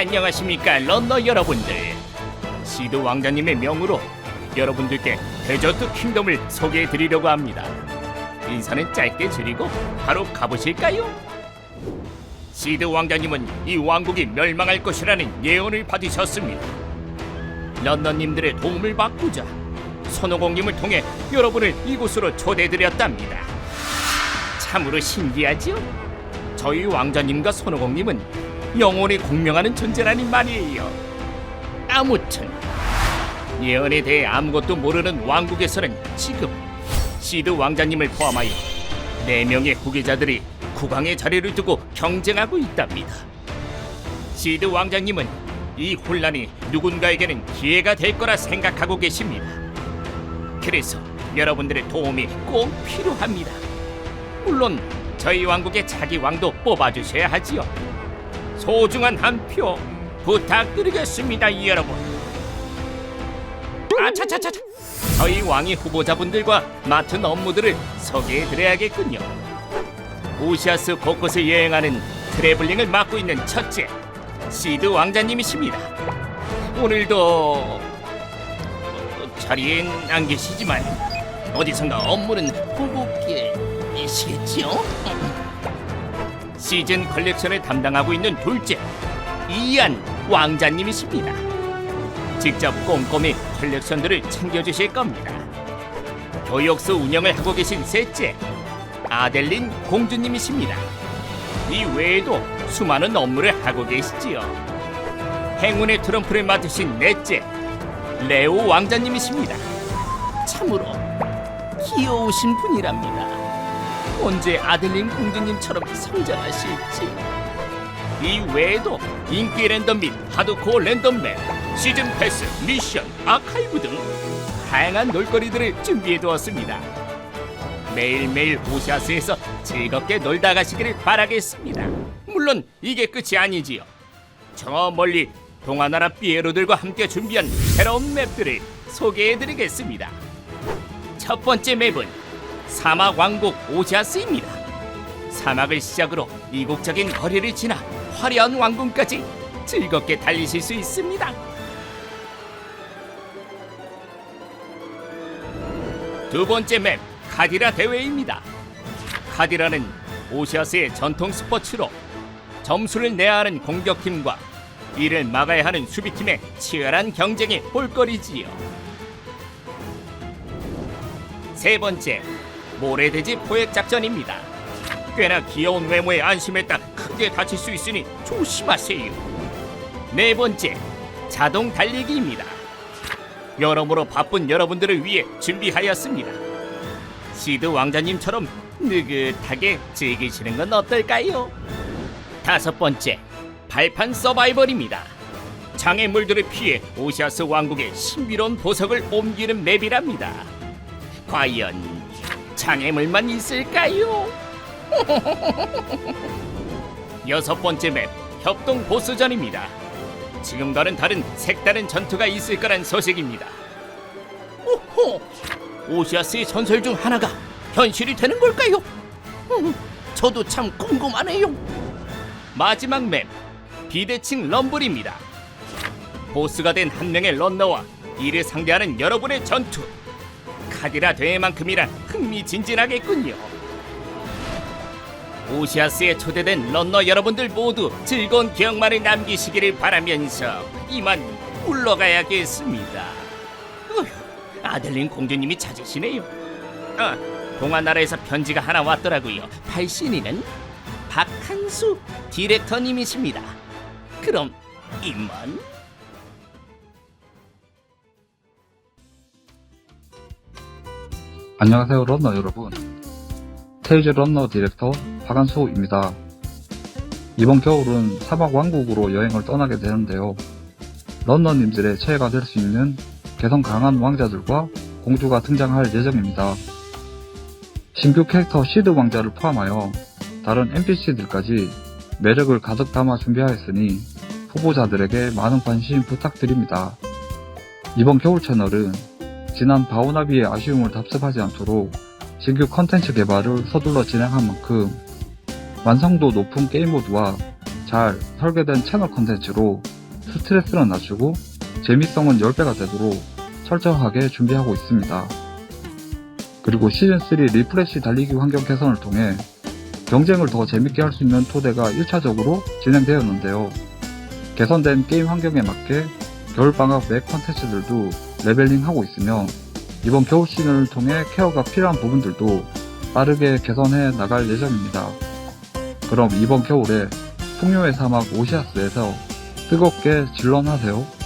안녕하십니까 런너 여러분들 시드 왕자님의 명으로 여러분들께 데저트 킹덤을 소개해 드리려고 합니다 인사는 짧게 드리고 바로 가보실까요? 시드 왕자님은 이 왕국이 멸망할 것이라는 예언을 받으셨습니다 런너님들의 도움을 받고자 손오공님을 통해 여러분을 이곳으로 초대드렸답니다 참으로 신기하지요? 저희 왕자님과 손오공님은 영원히 공명하는 존재라니 말이에요. 아무튼 예언에 대해 아무것도 모르는 왕국에서는 지금 시드 왕자님을 포함하여 네 명의 후계자들이 국왕의 자리를 두고 경쟁하고 있답니다. 시드 왕자님은 이 혼란이 누군가에게는 기회가 될 거라 생각하고 계십니다. 그래서 여러분들의 도움이 꼭 필요합니다. 물론 저희 왕국의 자기 왕도 뽑아주셔야 하지요. 소중한 한 표 부탁드리겠습니다, 여러분. 아차차차, 저희 왕이 후보자분들과 맡은 업무들을 소개해드려야겠군요. 오시아스 곳곳을 여행하는 트래블링을 맡고 있는 첫째 시드 왕자님이십니다. 오늘도 어, 자리엔 안 계시지만 어디선가 업무는 보고 계시겠지요? 시즌 컬렉션을 담당하고 있는 둘째 이안 왕자님이십니다. 직접 꼼꼼히 컬렉션들을 챙겨주실 겁니다. 교역소 운영을 하고 계신 셋째 아델린 공주님이십니다. 이 외에도 수많은 업무를 하고 계시지요. 행운의 트럼프를 맡으신 넷째 레오 왕자님이십니다. 참으로 귀여우신 분이랍니다. 언제 아들린 공주님처럼 성장하실지. 이 외에도 인기 랜덤 및 하드코어 랜덤맵 시즌 패스 미션 아카이브 등 다양한 놀거리들을 준비해 두었습니다. 매일매일 오시아스에서 즐겁게 놀다 가시기를 바라겠습니다. 물론 이게 끝이 아니지요. 저 멀리 동아나라 피에로들과 함께 준비한 새로운 맵들을 소개해 드리겠습니다. 첫 번째 맵은 사막 왕국 오시아스입니다. 사막을 시작으로 이국적인 거리를 지나 화려한 왕궁까지 즐겁게 달리실 수 있습니다. 두 번째 맵 카디라 대회입니다. 카디라는 오시아스의 전통 스포츠로 점수를 내야 하는 공격팀과 이를 막아야 하는 수비팀의 치열한 경쟁이 볼거리지요. 세 번째 모래돼지 포획 작전입니다. 꽤나 귀여운 외모에 안심했다 크게 다칠 수 있으니 조심하세요. 네 번째 자동 달리기입니다. 여러모로 바쁜 여러분들을 위해 준비하였습니다. 시드 왕자님처럼 느긋하게 즐기시는 건 어떨까요? 다섯 번째 발판 서바이벌입니다. 장애물들을 피해 오시아스 왕국의 신비로운 보석을 옮기는 맵이랍니다. 과연 장애물만 있을까요? 여섯 번째 맵 협동 보스전입니다. 지금과는 다른 색다른 전투가 있을 거란 소식입니다. 오호! 오시아스의 전설 중 하나가 현실이 되는 걸까요? 음, 저도 참 궁금하네요. 마지막 맵 비대칭 럼블입니다. 보스가 된 한 명의 런너와 이를 상대하는 여러분의 전투. 카디라 대회만큼이라 흥미진진하겠군요. 오시아스에 초대된 런너 여러분들 모두 즐거운 기억만을 남기시기를 바라면서 이만 물러가야겠습니다. 아들린 공주님이 찾으시네요. 아, 동안나라에서 편지가 하나 왔더라고요. 발신인은 박한수 디렉터님이십니다. 그럼 이만. 안녕하세요 런너 여러분. 테이즈 런너 디렉터 박한수입니다. 이번 겨울은 사막 왕국으로 여행을 떠나게 되는데요. 런너님들의 최애가 될 수 있는 개성 강한 왕자들과 공주가 등장할 예정입니다. 신규 캐릭터 시드 왕자를 포함하여 다른 NPC들까지 매력을 가득 담아 준비하였으니 후보자들에게 많은 관심 부탁드립니다. 이번 겨울 채널은 지난 바오나비의 아쉬움을 답습하지 않도록 신규 컨텐츠 개발을 서둘러 진행한 만큼 완성도 높은 게임 모드와 잘 설계된 채널 컨텐츠로 스트레스는 낮추고 재미성은 10배가 되도록 철저하게 준비하고 있습니다. 그리고 시즌3 리프레시 달리기 환경 개선을 통해 경쟁을 더 재밌게 할 수 있는 토대가 1차적으로 진행되었는데요. 개선된 게임 환경에 맞게 겨울방학 맵 컨텐츠들도 레벨링하고 있으며 이번 겨울 시즌을 통해 케어가 필요한 부분들도 빠르게 개선해 나갈 예정입니다. 그럼 이번 겨울에 풍요의 사막 오시아스에서 뜨겁게 질런하세요.